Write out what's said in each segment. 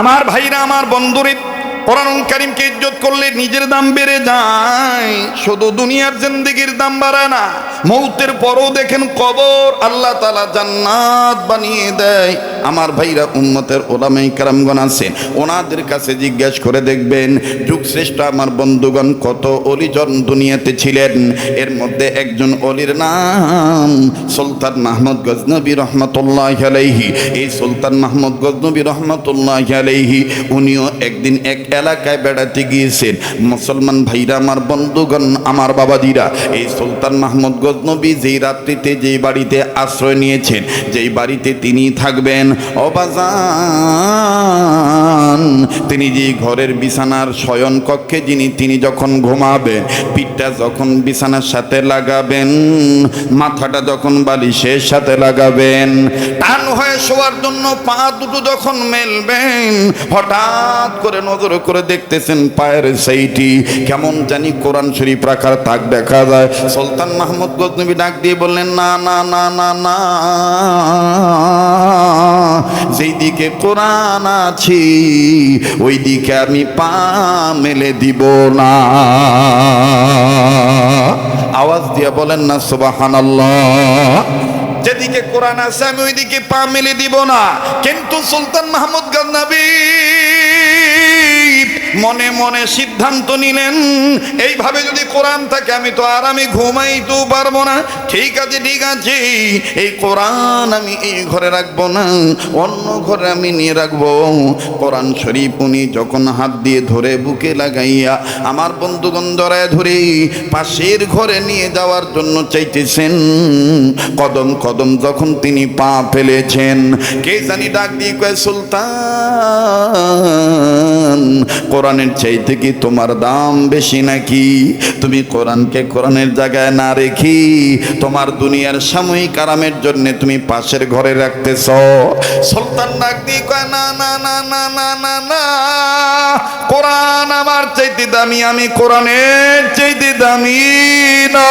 আমার ভাইরা আমার বন্ধুরে কোরআন কারিমকে ইজ্জত করলে নিজের দাম বেড়ে যায়। শুধু দুনিয়ার জিন্দিগির দাম বাড়ায় না, মৌতের পরও দেখেন কবর আল্লাহ তালা জান্নাত বানিয়ে দেয়। আমার ভাইরা উম্মতের ওলামাই কারামগণ আছেন ওনাদের কাছে জিজ্ঞেস করে দেখবেন, যুগ শ্রেষ্ঠ আমার বন্ধুগণ কত অলিজন দুনিয়াতে ছিলেন। এর মধ্যে একজন অলির নাম সুলতান মাহমুদ গজনবী রহমতুল্লাহ আলাইহি। এই সুলতান মাহমুদ গজনবী রহমতুল্লাহ আলাইহি, উনিও একদিন এক এলাকায় বেড়াতে গিয়েছেন মুসলমান ভাইরা, আমার বন্ধুগণ, আমার বাবাজিরা, এই সুলতান মাহমুদ গজনবী যেই রাত্রিতে, যেই বাড়িতে আশ্রয় নিয়েছেন, যেই বাড়িতে তিনি থাকবেন। অবাজান তিনি যে ঘরের বিছানার শয়ন কক্ষে যিনি, তিনি যখন ঘুমাবেন, পিঠটা যখন বিছানার সাথে লাগাবেন, মাথাটা যখন বালিশের সাথে লাগাবেন, টান হয়ে শোয়ার জন্য পা দুটো যখন মেলবেন, হঠাৎ করে নজর করে দেখতেছেন পায়ের সেইটি, কেমন জানি কোরআন শরীফ রাখার তাক দেখা যায়। সুলতান মাহমুদ গজনবী ডাক দিয়ে বললেন, না না না না না যেই দিকে কোরআন আছি ওই দিকে আমি পা মেলে দিব না। আওয়াজ দিয়ে বলেন না সুবাহান যেদিকে কোরআন আছে, আমি ওইদিকে পা মেলে দিব না। কিন্তু সুলতান মাহমুদ গান্নাবী মনে মনে সিদ্ধান্ত নিলেন, এইভাবে যদি কোরআন থাকে, আমি তো আর আমি ঘুমাইতেও পারব না। ঠিক আছে ঠিক আছে, এই কোরআন আমি এই ঘরে রাখব না, অন্য ঘরে আমি নিয়ে রাখব। কোরআন শরীফ উনি যখন হাত দিয়ে ধরে বুকে লাগাইয়া আমার বন্ধুগণ জড়ায় ধরে পাশের ঘরে নিয়ে যাওয়ার জন্য চাইতেছেন, কদম কদম যখন তিনি পা ফেলেছেন, কে জানি ডাক দিয়ে কয়, সুলতান কোরআনের চাইতে কি তোমার দাম বেশি নাকি? তুমি কোরআনকে কোরআনের জায়গায় না রেখি তোমার দুনিয়ার সাময়িক আরামের জন্য তুমি পাশের ঘরে রাখতেছ? সুলতান ডাক কয়, না না না না না না না। কোরআন আমার চাইতে দামি, আমি কোরআনের চাইতে দামি না।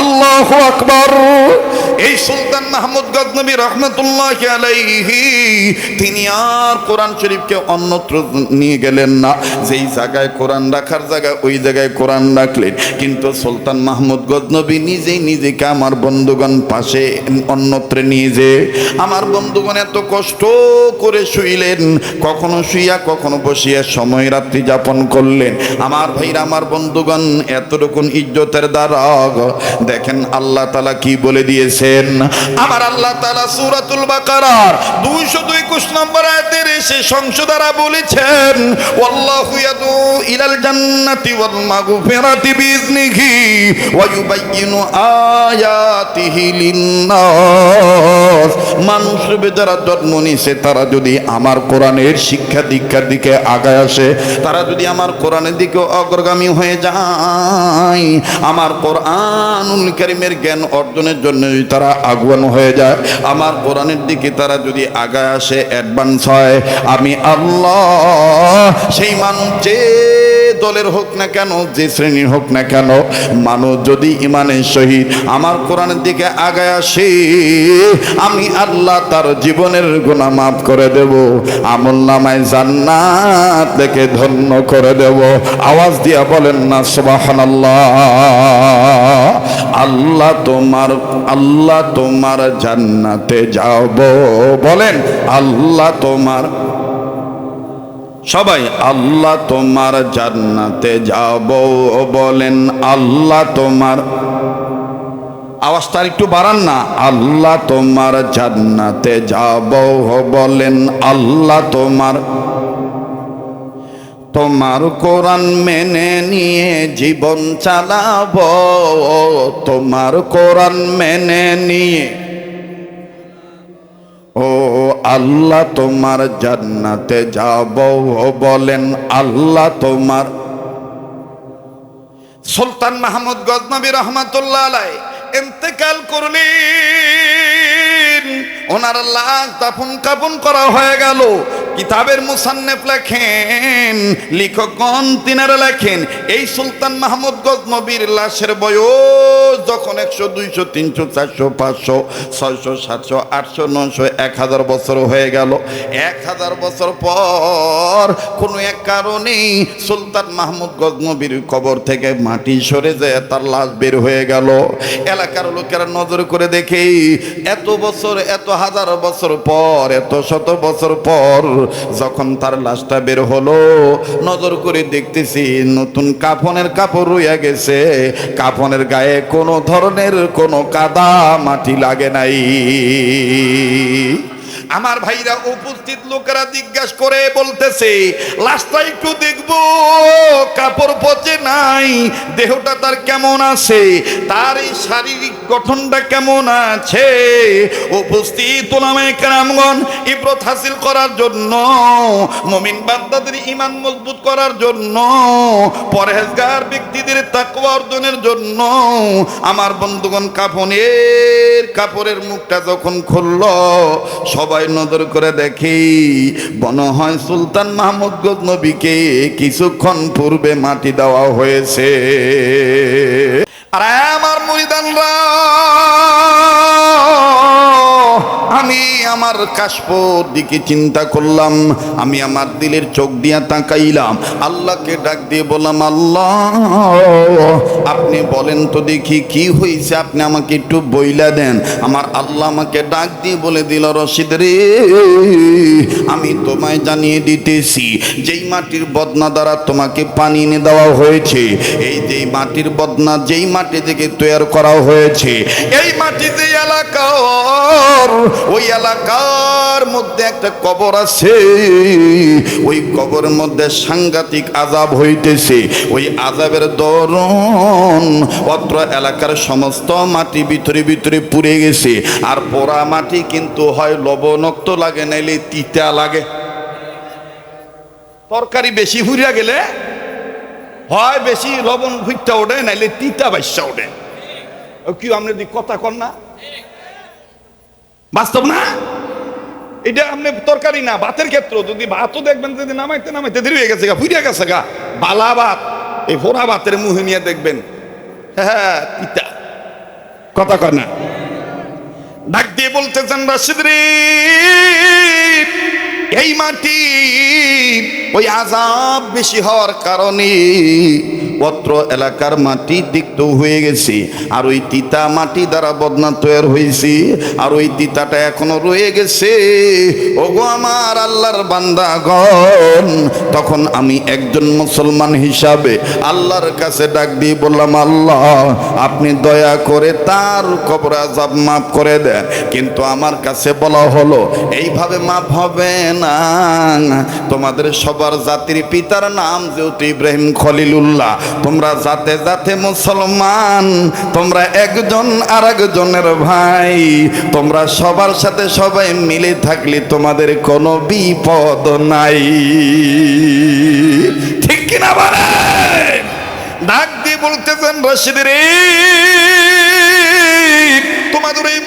আল্লাহ আকবর। এই সুলতান মাহমুদ গজনবী রহমতুল্লাহ আলাইহি, তিনি আর কোরআন শরীফকে অন্যত্র নিয়ে গেলেন না। যেই জায়গায় কোরআন রাখার জায়গায় ওই জায়গায় কোরআন রাখলেন। কিন্তু সুলতান মাহমুদ গজনবী নিজেই নিজেকে আমার বন্ধুগণ পাশে অন্যত্রে নিয়ে যে আমার বন্ধুগণ এত কষ্ট করে শুইলেন, কখনো শুইয়া, কখনো বসিয়া সময় রাত্রি যাপন করলেন। আমার ভাইরা, আমার বন্ধুগণ, এতটুকুন ইজ্জতের দ্বারা দেখেন আল্লাহ তালা কি বলে দিয়েছেন। আমার আল্লাহ তালা সুরাতুল বাকারার দুইশো দুই একুশ নম্বর আয়াতের এসে সংশোধারা বলেছেন মানুষ যারা জন্ম নিছে তারা যদি আমার কোরআনের শিক্ষা দীক্ষার দিকে আগায় আসে, তারা যদি আমার কোরআনের দিকে অগ্রগামী হয়ে যায়, আমার কোরআনুল কারিমের জ্ঞান অর্জনের জন্য যদি তারা আগুয়ান হয়ে যায়, আমার কোরআনের দিকে তারা যদি আগায় আসে, অ্যাডভান্স হয়, আমি আল্লাহ সেই মানুষ যে দলের হোক না কেন, যে শ্রেণির হোক না কেন, মানুষ যদি ইমানের সহিত আমার কোরআনের দিকে আগায় আসে, আমি আল্লাহ তার জীবনের গুণা মাফ করে দেব, আমল নামায় জান্নাত থেকে ধন্য করে দেব। আওয়াজ দিয়া বলেন না সুবাহান আল্লাহ তোমার আল্লাহ তোমার জান্নাতে যাব। বলেন, আল্লাহ তোমার সবাই, আল্লাহ তোমার জান্নাতে যাব বলেন, আল্লাহ তোমার আওয়াজটা একটু বাড়ান না, আল্লাহ তোমার জান্নাতে যাব বলেন, আল্লাহ তোমার তোমার কোরআন মেনে নিয়ে জীবন চালাব, তোমার কোরআন মেনে নিয়ে ও আল্লাহ তোমার জান্নাতে যাব বলেন আল্লাহ তোমার। সুলতান মাহমুদ গজনবী রহমাতুল্লাহ আলাই ইন্তেকাল করলেন। ওনার লাশ দাফন কাপন করা হয়ে গেল। কিতাবের মুসান্নেফ লেখেন, লেখকগণ তিনারা লেখেন, এই সুলতান মাহমুদ গজনবীর লাশের বয়স যখন একশো, দুইশো, তিনশো, চারশো, পাঁচশো, ছয়শো, সাতশো, আটশো নশো এক হাজার বছর হয়ে গেল। এক হাজার বছর পর কোনো এক কারণেই সুলতান মাহমুদ গজনবীর কবর থেকে মাটি সরে যায় তার লাশ বের হয়ে গেল। এলাকার লোকেরা নজর করে দেখেই এত বছর, এত হাজার বছর পর, এত শত বছর পর যখন তার লাশটা বের হলো, নজর করে দেখতেছি নতুন কাফনের কাপড় রইয়া গেছে। কাফনের গায়ে কোনো ধরনের কোনো কাদা মাটি লাগে নাই। আমার ভাইরা উপস্থিত লোকেরা জিজ্ঞাসা করে বলতেছে, লাশটা একটু দেখব, কাপড় পচে নাই, দেহটা তার কেমন আছে? তার এই শারীরিক গঠনটা কেমন আছে? উপস্থিত ওলামায়ে কেরামগণ ইব্রত হাসিল করার জন্য, মমিন বান্দাদের ইমান মজবুত করার জন্য, পরহেজগার ব্যক্তিদের তাকওয়া অর্জনের জন্য আমার বন্ধুগণ কাফনের কাপড়ের মুখটা যখন খুলল, সবাই নজর করে দেখি, মনে হয় সুলতান মাহমুদ গজনবীকে কিছুক্ষণ পূর্বে মাটি দেওয়া হয়েছে। আর আমার মুরিদানরা আমি আমার কাশপোর দিকে চিন্তা করলাম, আমি আমার দিলের চোখ দিয়া তাকাইলাম। আল্লাহকে ডাক দিয়ে বললাম, আল্লাহ, আপনি বলেন তো দেখি কি হয়েছে আপনি আমাকে একটু বইলা দেন। আমার আল্লাহ আমাকে ডাক দিয়ে বলে দিল, রশিদ রে, আমি তোমায় জানিয়ে দিতেছি, যেই মাটির বদনা দ্বারা তোমাকে পানি এনে দেওয়া হয়েছে, এই যেই মাটির বদনা যেই মাটি থেকে তৈরি করা হয়েছে, এই মাটি যে এলাকার ওই এলাকার মধ্যে একটা কবর আছে। ওই কবরের মধ্যে সাংঘাতিক আজাব হইতেছে। ওই আজাবের দরন অত্র এলাকার সমস্ত মাটি ভিতরে ভিতরে পুড়ে গেছে। আর পোড়া মাটি কিন্তু হয় লবণাক্ত লাগে, নাইলে তিতা লাগে। তরকারি বেশি হুইরা গেলে হয় বেশি লবণ ভুইটা ওঠে, নাইলে তিতা বাইসা ওঠে। কি আপনার দিক কথা কর না? বাস্তব না? এটা আপনি তরকারি না, ভাতের ক্ষেত্র। যদি ভাতও দেখবেন, যদি নামাইতে নামাইতে দেরি হয়ে গেছে গা ফুরিয়া গেছে গা। বালা ভাত, এই ফোড়া ভাতের মুহে নিয়ে দেখবেন। হ্যাঁ তিতা। কথা কয় না। ডাক দিয়ে বলতেছেন, রাশিদ রে, এই মাটি ওই আজাব বেশি হওয়ার কারণে পত্র এলাকার মাটি তিক্ত হয়ে গেছে। আর ওই তিতা মাটি দ্বারা বদনা তৈরি হয়েছে। আর ওই তিতাটা এখনও রয়ে গেছে। ওগো আমার আল্লাহর বান্দাগণ, তখন আমি একজন মুসলমান হিসাবে আল্লাহর কাছে ডাক দিয়ে বললাম, আল্লাহ, আপনি দয়া করে তার কবর আজাব মাফ করে দেন। কিন্তু আমার কাছে বলা হলো, এইভাবে মাফ হবে না। তোমাদের সবার জাতির পিতার নাম যেহেতু ইব্রাহিম খলিলুল্লাহ, তোমরা জাতে জাতে মুসলমান, তোমরা একজন আর একজনের ভাই, তোমরা সবার সাথে সবাই মিলে থাকলে তোমাদের কোনো বিপদ নাই। ঠিক কিনা বলেন? ডাক দিয়ে বলতেছেন রশিদ রে।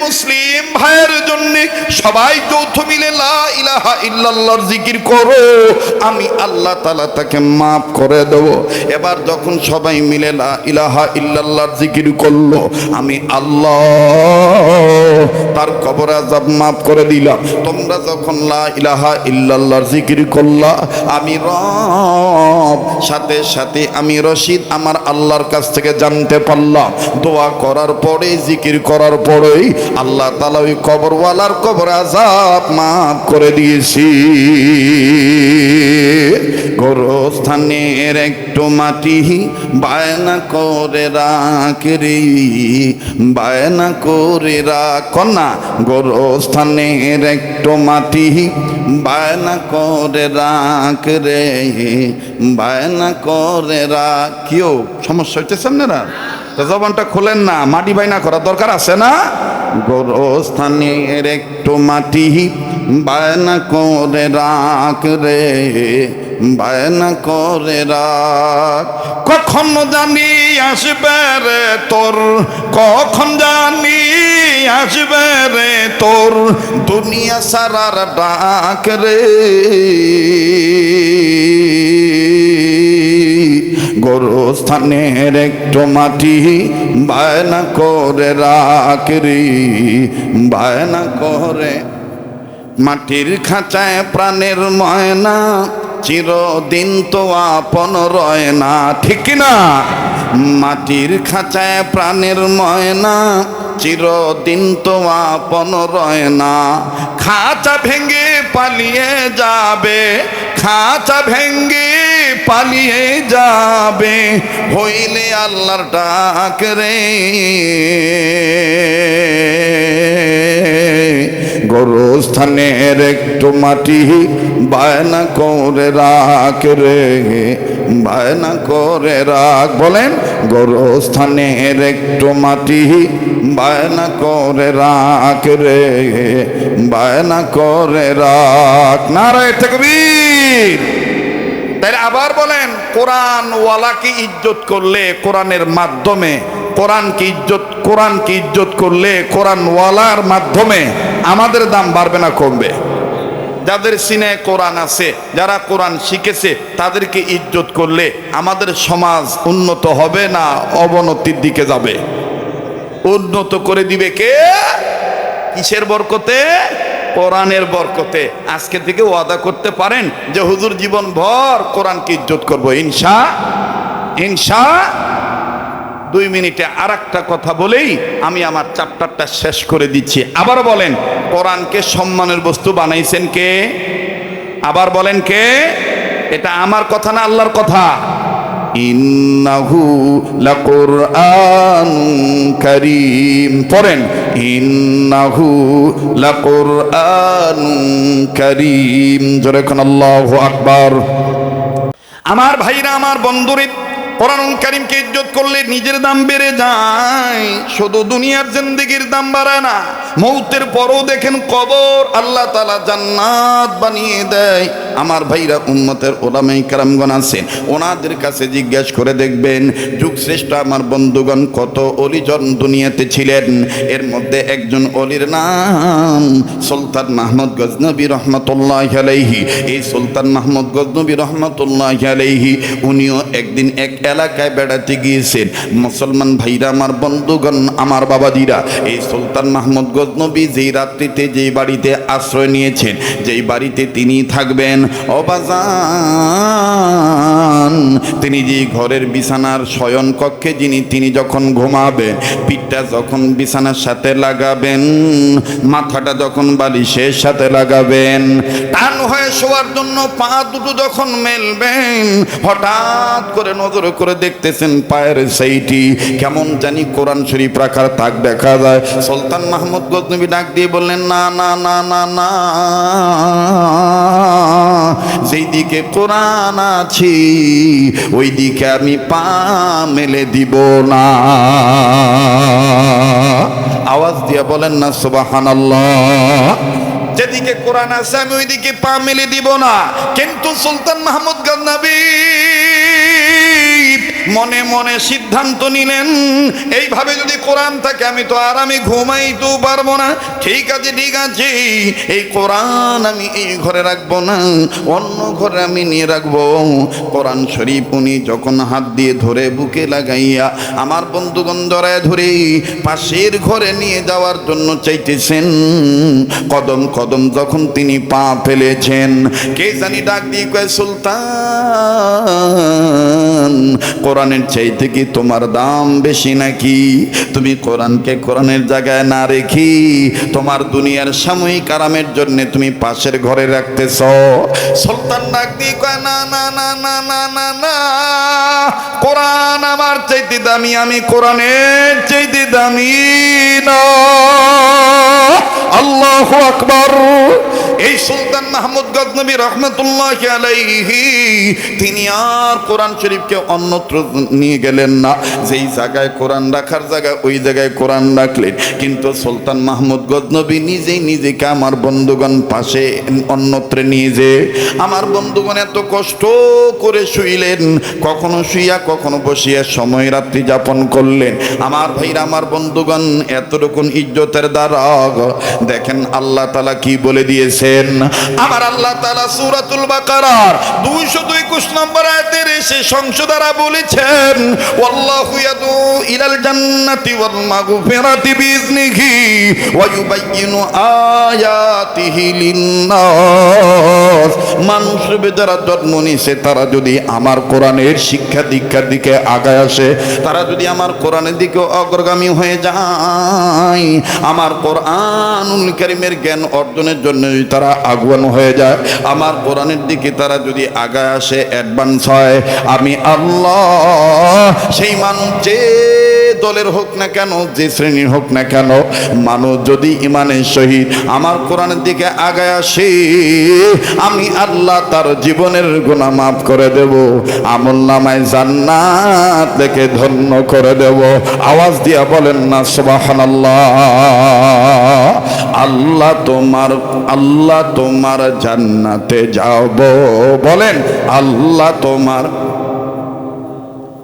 মুসলিম ভাইয়ের জন্য সবাই যৌথ মিলে লা ইলাহা ইল্লাল্লাহর জিকির করো। আমি আল্লাহ তাআলা তাকে মাফ করে দেব। এবার যখন সবাই মিলে লা ইলাহা ইল্লাল্লাহর জিকির করল, আমি আল্লাহ তার কবর আজাব মাফ করে দিলাম। তোমরা যখন লা ইলাহা ইল্লাল্লাহর জিকির করলা, আমি রব, সাথে সাথে আমি রশিদ আমার আল্লাহর কাছ থেকে জানতে পারলাম। দোয়া করার পরে জিকির করার পরেই আল্লাহ তালা ওই কবরওয়ালার কবর আজাব মাফ করে দিয়েছি। গোরস্থানের একটু মাটি বায়না করে রাখ রে, বায়না করে রাখ। না গোরস্থানের একটু মাটি বায়না করে রাখ রে, বায়না করে রাখ। কেউ সমস্যা হইতেছে আপনারা? জবানটা খোলেন না, মাটি বাইনা করার দরকার আছে না? গোরস্থানের একটু মাটি বায়না করে রাখ রে, বায়না করে রাখ। কখন জানি আসবে রে তোর, কখন জানি আসবে রে তোর, দুনিয়া সারার ডাক রে। গোরস্থানের একটু মাটি বায়না করে রাখ রে বায়না করে। মাটির খাঁচায় প্রাণের ময়না, চিরদিন তো আপন রয় না, ঠিক না? মাটির খাঁচায় প্রাণের ময়না, চিরদিন তো আপন রয় না খাঁচা ভেঙে পালিয়ে যাবে খাঁচা ভেঙ্গে পালিয়ে যাবে হইলে আল্লাহর ডাক রে। গোরস্থানের একটু মাটি বায়না করে রাখ রে, বায়না করে রাখ। বলেন, গোরস্থানের একটু মাটি বায়না করে রাখ রে, বায়না করে রাখ। নারায় থাকবীর তাহলে আবার বলেন কোরআন ওয়ালাকে ইজ্জত করলে কোরআনের মাধ্যমে কোরআনকে ইজ্জত কোরআনকে ইজ্জত করলে কোরআন ওয়ালার মাধ্যমে আমাদের দাম বাড়বে না কমবে? যাদের সিনে কোরআন আছে, যারা কোরআন শিখেছে, তাদেরকে ইজ্জত করলে আমাদের সমাজ উন্নত হবে না অবনতির দিকে যাবে? উন্নত করে দিবে কে? কিসের বরকতে? কোরআনের বরকতে। আজকে থেকে ওয়াদা করতে পারেন যে হুজুর জীবন ভর কোরআনকে ইজ্জত করব, ইনশা ইনশা দুই মিনিটে আর কথা বলেই আমি আমার চ্যাপ্টারটা শেষ করে দিচ্ছি। আবার বলেন, কোরআনকে সম্মানের বস্তু বানাইছেন কে? আবার বলেন কে? এটা আমার কথা না আল্লাহর কথা? ইন্নাহু লাকুরআন কারীম। পড়েন, ইন্নাহু লাকুরআন কারীম। জোরে আল্লাহু আকবার। আমার ভাইরা, আমার বন্ধুরে কোরআন কারিমকে ইজ্জত করলে নিজের দাম বেড়ে যায়। শুধু দুনিয়ার জিন্দিগির দাম বাড়ায় না, মৌতের পরও দেখেন কবর আল্লাহ তালা জান্নাত বানিয়ে দেয়। আমার ভাইরা উন্মতের ওলামাই কারামগণ আছেন ওনাদের কাছে জিজ্ঞেস করে দেখবেন, যুগ শ্রেষ্ঠ আমার বন্ধুগণ কত অলিজন দুনিয়াতে ছিলেন। এর মধ্যে একজন অলির নাম সুলতান মাহমুদ গজনবী রহমতুল্লাহ আলাইহি। এই সুলতান মাহমুদ গজনবী রহমতুল্লাহ আলাইহি, উনিও একদিন এক এলাকায় বেড়াতে গিয়েছেন। মুসলমান ভাইরা, আমার বন্ধুগণ, আমার বাবাজিরা এই সুলতান মাহমুদ গজনবী যেই রাত্রিতে যেই বাড়িতে আশ্রয় নিয়েছেন, যেই বাড়িতে তিনি থাকবেন অবাজান তিনি যে ঘরের বিছানার শয়ন কক্ষে যিনি, তিনি যখন ঘুমাবেন, পিঠটা যখন বিছানার সাথে লাগাবেন, মাথাটা যখন বালিশের সাথে লাগাবেন, টান হয়ে শোয়ার জন্য পা দুটো যখন মেলবেন, হঠাৎ করে নজর করে দেখতেছেন পায়ের সেইটি। কেমন জানি কোরআন শরীফ রাখার তাক দেখা যায়। সুলতান মাহমুদ গজনবী ডাক দিয়ে বললেন, না না না না না। যেই দিকে কোরআন আছি ওই দিকে আমি পা মেলে দিব না। আওয়াজ দিয়ে বলেন, না সুবাহান যেদিকে কোরআন আছে, আমি ওইদিকে পা মেলে দিব না। কিন্তু সুলতান মাহমুদ গন্নাবী deep মনে মনে সিদ্ধান্ত নিলেন, এইভাবে যদি কোরআন থাকে, আমি তো আর আমি ঘুমাইতেও পারব না। ঠিক আছে ঠিক আছে, এই কোরআন আমি এই ঘরে রাখব না, অন্য ঘরে আমি নিয়ে রাখব। কোরআন শরীফ উনি যখন হাত দিয়ে ধরে বুকে লাগাইয়া আমার বন্ধুগণ জড়ায় ধরে পাশের ঘরে নিয়ে যাওয়ার জন্য চাইতেছেন, কদম কদম যখন তিনি পা ফেলেছেন, কে জানি ডাক দিয়ে কয়, সুলতান কোরআনের চাইতে কি তোমার দাম বেশি নাকি? তুমি কোরআনকে কোরআনের জায়গায় না রেখি তোমার দুনিয়ার সাময়িক আরামের জন্য তুমি পাশের ঘরে রাখতেছ? সুলতান ডাক দিয়ে কয়, না না না না না না না। কোরআন আমার চাইতে দামি, আমি কোরআনের চাইতে দামি না। আল্লাহ আকবর। এই সুলতান মাহমুদ গজনবী রহমতুল্লাহ আলাইহি, তিনি আর কোরআন শরীফকে অন্যত্র নিয়ে গেলেন না। যেই জায়গায় কোরআন রাখার জায়গায় ওই জায়গায় কোরআন রাখলেন। কিন্তু সুলতান মাহমুদ গজনবী নিজেই নিজেকে আমার বন্ধুগণ পাশে অন্যত্রে নিয়ে যে, আমার বন্ধুগণ এত কষ্ট করে শুইলেন। কখনো শুইয়া, কখনো বসিয়া সময় রাত্রি যাপন করলেন। আমার ভাইরা, আমার বন্ধুগণ, এতটুকুন ইজ্জতের দ্বারা দেখেন আল্লাহ তালা কি বলে দিয়েছেন। আমার আল্লাহ তালা সুরাতুল বাকারার দুইশো দুই একুশ নম্বর আয়াতের এসে সংশোধরা বলেছেন ওয়াল্লাহু ইয়াদু ওয়াল মাগফিরাতি বিইজনিহি ওয়া ইউবাইয়িনু আয়াতিহি লিন-নাস। মানুষ যারা জন্ম নিছে তারা যদি আমার কোরআনের শিক্ষা দীক্ষার দিকে আগায় আসে, তারা যদি আমার কোরআনের দিকে অগ্রগামী হয়ে যায়, আমার কোরআনুল কারিমের জ্ঞান অর্জনের জন্য যদি তারা আগুয়ান হয়ে যায়, আমার কোরআনের দিকে তারা যদি আগায় আসে অ্যাডভান্স হয়, আমি আল্লাহ সেই মানুষ যে দলের হোক না কেন, যে শ্রেণির হোক না কেন, মানুষ যদি ইমানের সহিত আমার কোরআনের দিকে আগায় আসে, আমি আল্লাহ তার জীবনের গুণা মাফ করে দেব, আমল নামায় জান্নাত থেকে ধন্য করে দেব। আওয়াজ দিয়া বলেন না সুবাহান আল্লাহ তোমার আল্লাহ তোমার জান্নাতে যাব। বলেন, আল্লাহ তোমার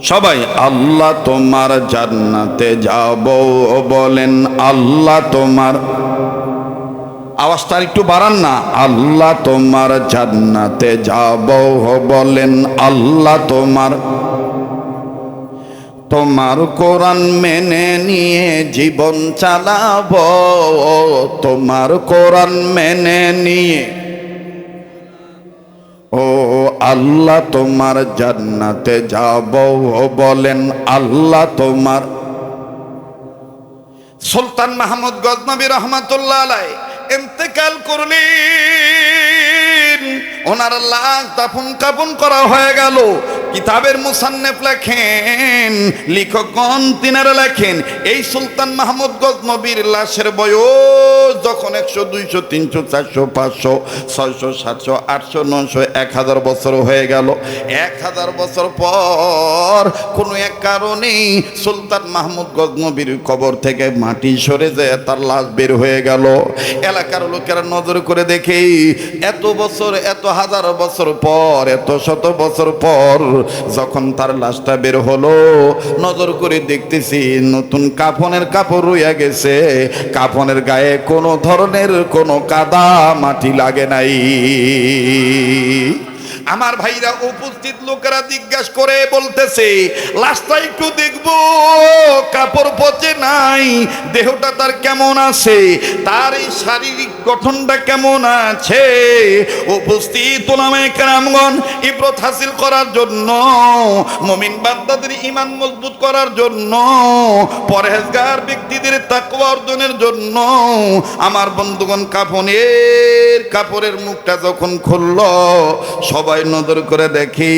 সবাই, আল্লাহ তোমার জান্নাতে যাব। বলেন, আল্লাহ তোমার আওয়াজটা একটু বাড়ান না, আল্লাহ তোমার জান্নাতে যাব। বলেন, আল্লাহ তোমার তোমার কোরআন মেনে নিয়ে জীবন চালাবো। তোমার কোরআন মেনে নিয়ে ও আল্লাহ তোমার জান্নাতে যাব বলেন আল্লাহ তোমার। সুলতান মাহমুদ গজনবী রহমাতুল্লাহ আলাই ইন্তেকাল করলেন। ওনার লাশ দাফন কাফন করা হয়ে গেল। কিতাবের মুসান্নেফ লেখেন, লেখকগণ তিনারা লেখেন, এই সুলতান মাহমুদ গজনবীর লাশের বয়স যখন একশো, দুইশো, তিনশো, চারশো, পাঁচশো, ছয়শো, সাতশো, আটশো নশো এক হাজার বছর হয়ে গেল। এক হাজার বছর পর কোনো এক কারণেই সুলতান মাহমুদ গজনবীর কবর থেকে মাটি সরে যায় তার লাশ বের হয়ে গেল। এলাকার লোকেরা নজর করে দেখেই এত বছর, এত হাজার বছর পর, এত শত বছর পর যখন তার লাশটা বের হলো, নজর করে দেখতেছি নতুন কাফনের কাপড় রইয়া গেছে। কাফনের গায়ে কোনো ধরনের কোনো কাদা মাটি লাগে নাই। আমার ভাইরা উপস্থিত লোকেরা জিজ্ঞাসা করে বলতেছে, লাশটা একটু দেখব, কাপড় পচে নাই, দেহটা তার কেমন আছে? তার এই শারীরিক গঠনটা কেমন আছে? উপস্থিত ওলামায়ে কেরামগণ ইব্রত হাসিল করার জন্য, মমিন বান্দাদের ইমান মজবুত করার জন্য, পরহেজগার ব্যক্তিদের তাকওয়া অর্জনের জন্য আমার বন্ধুগণ কাফনের কাপড়ের মুখটা যখন খুলল, সবাই নজর করে দেখি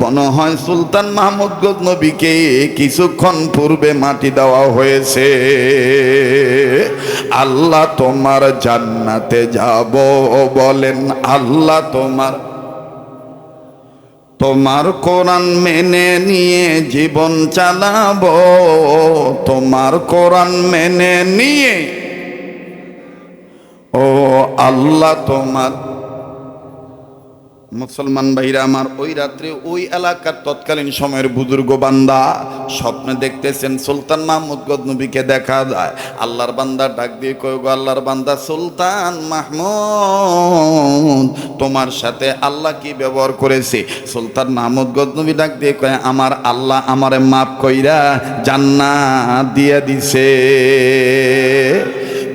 মনে হয় সুলতান মাহমুদ গজনবীকে কিছুক্ষণ পূর্বে মাটি দেওয়া হয়েছে। আল্লাহ তোমার জান্নাতে যাব বলেন, আল্লাহ তোমার তোমার কোরআন মেনে নিয়ে জীবন চালাবো, তোমার কোরআন মেনে নিয়ে, ও আল্লাহ তোমার মুসলমান ভাইরা আমার, ওই রাত্রে ওই এলাকার তৎকালীন সময়ের বুজুর্গ বান্দা স্বপ্নে দেখতেছেন সুলতান মাহমুদ গজনবীকে দেখা যায়। আল্লাহর বান্দা ডাক দিয়ে কয়, গো আল্লাহর বান্দা, সুলতান মাহমুদ, তোমার সাথে আল্লাহ কি ব্যবহার করেছে? সুলতান মাহমুদ গজনবী ডাক দিয়ে কয়, আমার আল্লাহ আমারে মাফ কইরা জান্নাত দিয়ে দিছে।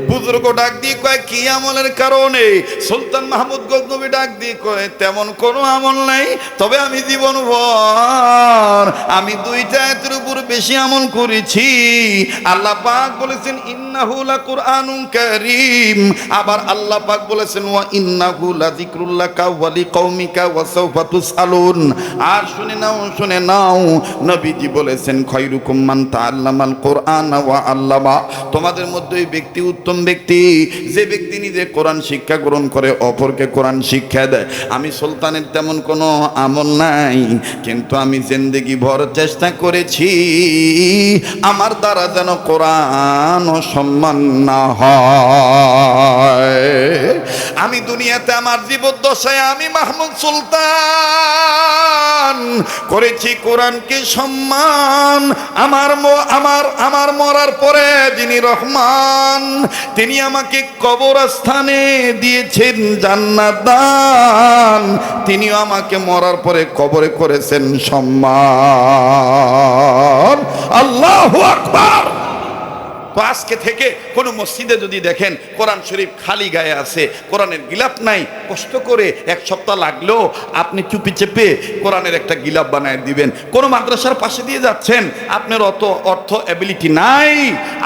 বুজুর্গ ডাক দিয়ে কয়, কি আমলের কারণে? সুলতান মাহমুদ গজনবী ডাক দিয়ে কয়, তেমন কোনো আমল নাই, তবে আমি জীবন ভর আমি দুইটা এতের উপর বেশি আমল করেছি। আল্লাহ পাক বলেছেন, ইন্নাহু লাকুরআনুন কারীম। আবার আল্লাহ পাক বলেছেন, ওয়া ইন্নাহু লাযিকরুল্লাকা ওয়া লিকাউমিকা ওয়া সাওফা তুসআলুন। আর শুনে নাও শুনে নাও, নবীজি বলেছেন খয়রুকুম মান তাআল্লামাল কুরআন ওয়া আল্লামা। তোমাদের মধ্যে ওই ব্যক্তি উত্তম ব্যক্তি, যে ব্যক্তি নিজে কোরআন শিক্ষা গ্রহণ করে, অপরকে কোরআন শিক্ষা দেয়। আমি সুলতানের তেমন কোনো আমল নাই, কিন্তু আমি জিন্দেগি ভর চেষ্টা করেছি, আমার দ্বারা যেন কোরআন সম্মান না হয়। আমি দুনিয়াতে আমার জীবদ্দশায় আমি মাহমুদ সুলতান, করেছি কোরআনকে সম্মান। আমার আমার আমার মরার পরে যিনি রহমান তিনি আমাকে কবরস্থানে দিয়েছেন জান্নাত দান তিনিও আমাকে মরার পরে কবরে করেছেন সম্মান। আল্লাহ আকবার! তো আজকে থেকে কোনো মসজিদে যদি দেখেন কোরআন শরীফ খালি গায়ে আছে, কোরআনের গিলাপ নাই, কষ্ট করে এক সপ্তাহ লাগলেও আপনি চুপি চেপে কোরআনের একটা গিলাপ বানায় দিবেন। কোনো মাদ্রাসার পাশে দিয়ে যাচ্ছেন, আপনার অত অর্থ অ্যাবিলিটি নাই,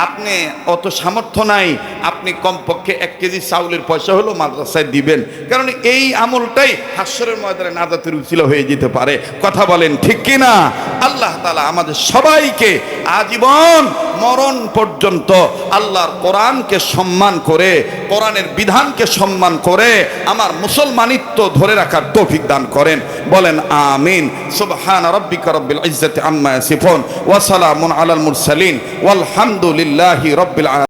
আপনি অত সামর্থ্য নাই, আপনি কমপক্ষে এক কেজি চাউলের পয়সা হলো মাদ্রাসায় দিবেন। কারণ এই আমলটাই হাস্যরের ময়দানে নাজাতের উচিল হয়ে যেতে পারে। কথা বলেন ঠিক কিনা? আল্লাহ তালা আমাদের সবাইকে আজীবন মরণ পর্যন্ত আল্লাহর কোরআনকে সম্মান করে, কোরআনের বিধানকে সম্মান করে, আমার মুসলমানিত্ব ধরে রাখার তৌফিক দান করেন। বলেন, আমিন। সুবহান রাব্বিকা রব্বিল ইজ্জাতি আম্মা ইয়াসিফুন। ওয়া সালামুন আলাল মুরসালিন। ওয়ালহামদুলিল্লাহি রাব্বিল আলামিন।